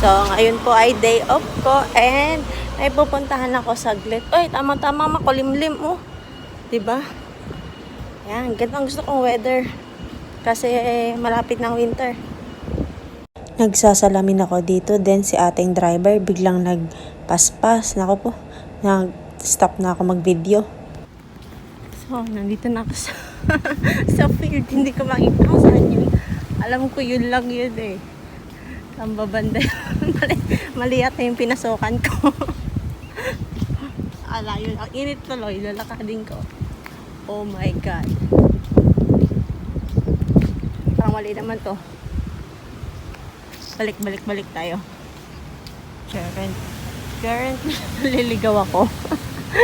So, ngayon po ay day off ko and ay pupuntahan ako saglit. Uy, tama-tama makulimlim oh. 'Di ba? Yan, ganito ang gusto kong weather. Kasi malapit ng winter. Nagsasalamin ako dito. Then si ating driver biglang nagpaspas. Nako po, nag-stop na ako mag-video. So, nandito na ako sa, sa field. Hindi ko makita kung saan yun. Alam ko yun lang yun eh. Ang babanda mali, mali ata yung pinasokan ko. Ala yun. Ang init tuloy. Lalakadin ko. Oh my God. Parang mali naman to. Balik, balik, balik tayo. Current. Current. Liligaw ako.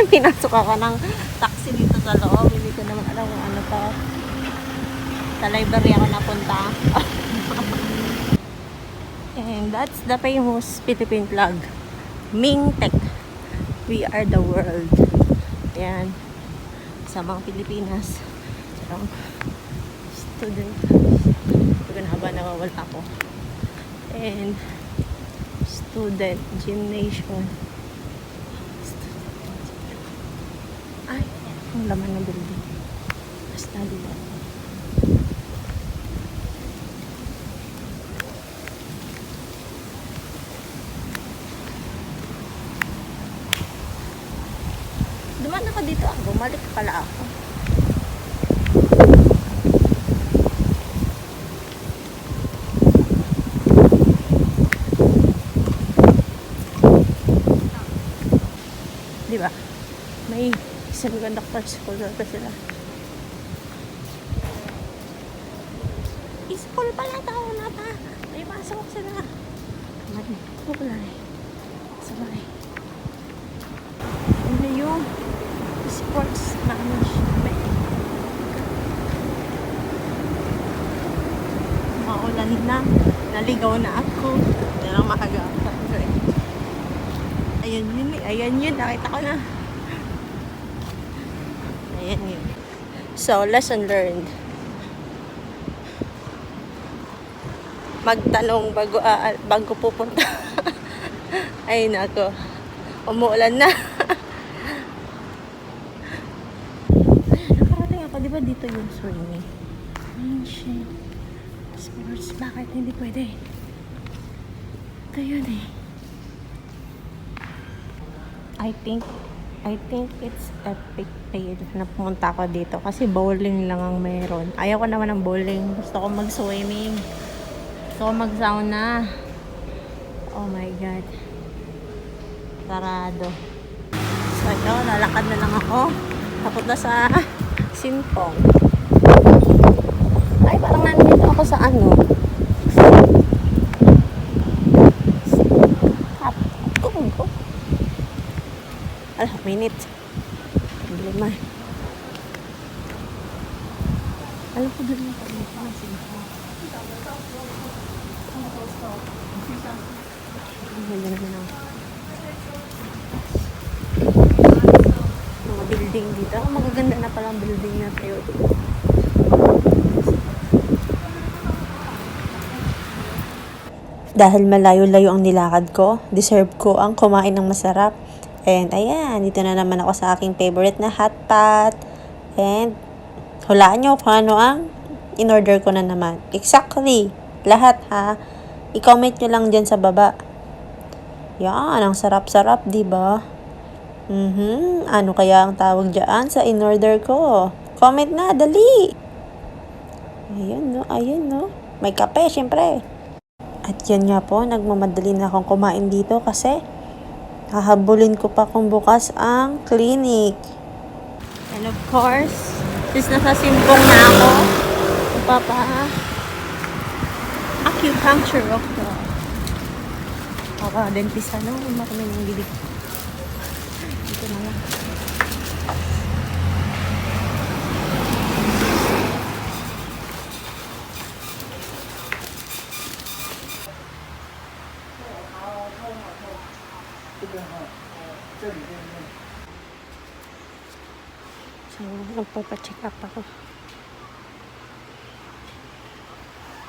Pinasok ako ng taxi dito sa loob. Hindi ko naman alam kung ano to. Sa library ako napunta. And that's the famous Philippine flag. Ming Tech. We are the world. Ayan. Sa mga Pilipinas. Sarang student. Hindi ko na haba nawawala ako. And student gymnasium. Ay, ang laman ng building. Basta dito. Duman ako dito. ah. Bumalik pala ako. Di ba? May semiconductor school pa sila. School pala tao na ta. May pasok sila. Mali. Wala eh. Sabay. Ano yung sports management? Maulan na. Naligaw na ako. Yan ang maaga. Ayan yun eh. Ayan yun. Nakita ko na. Ayan yun. So, lesson learned. Magtanong bago, ah, bago pupunta. Ay, nako. Umuulan na. Ay, ako. Di ba dito yung swimming? Ancient sports. Bakit hindi pwede? Ito yun eh. I think I think it's epic fail na pumunta ako dito kasi bowling lang ang meron. Ayaw ko naman ng bowling. Gusto ko mag-swimming. Gusto ko mag-sauna. Oh my God. Sarado. So ito, lalakad na lang ako. Papunta sa Sinpong. Ay, parang nandito ako sa ano. Ko. Alah, minute. Problema. Alam ko doon yung Sinpong. Ang ganda naman ako. Building dito. Ang magaganda na palang building na tayo dito. Dahil malayo-layo ang nilakad ko, deserve ko ang kumain ng masarap. And ayan, dito na naman ako sa aking favorite na hot pot. And hulaan nyo kung ano ang in-order ko na naman. Exactly. Lahat ha. I-comment nyo lang dyan sa baba. Yan, ang sarap-sarap, di ba? Mhm. Ano kaya ang tawag dyan sa in-order ko? Comment na, dali. Ayun, no. Ayun, no. May kape, syempre. At yan nga po, nagmamadali na akong kumain dito kasi hahabulin ko pa kung bukas ang clinic. And of course, since nasa simpong na ako, papa, acupuncture ako. Baka dentist ano, marami ng bilig. Dito na lang. So, magpapacheck up ako.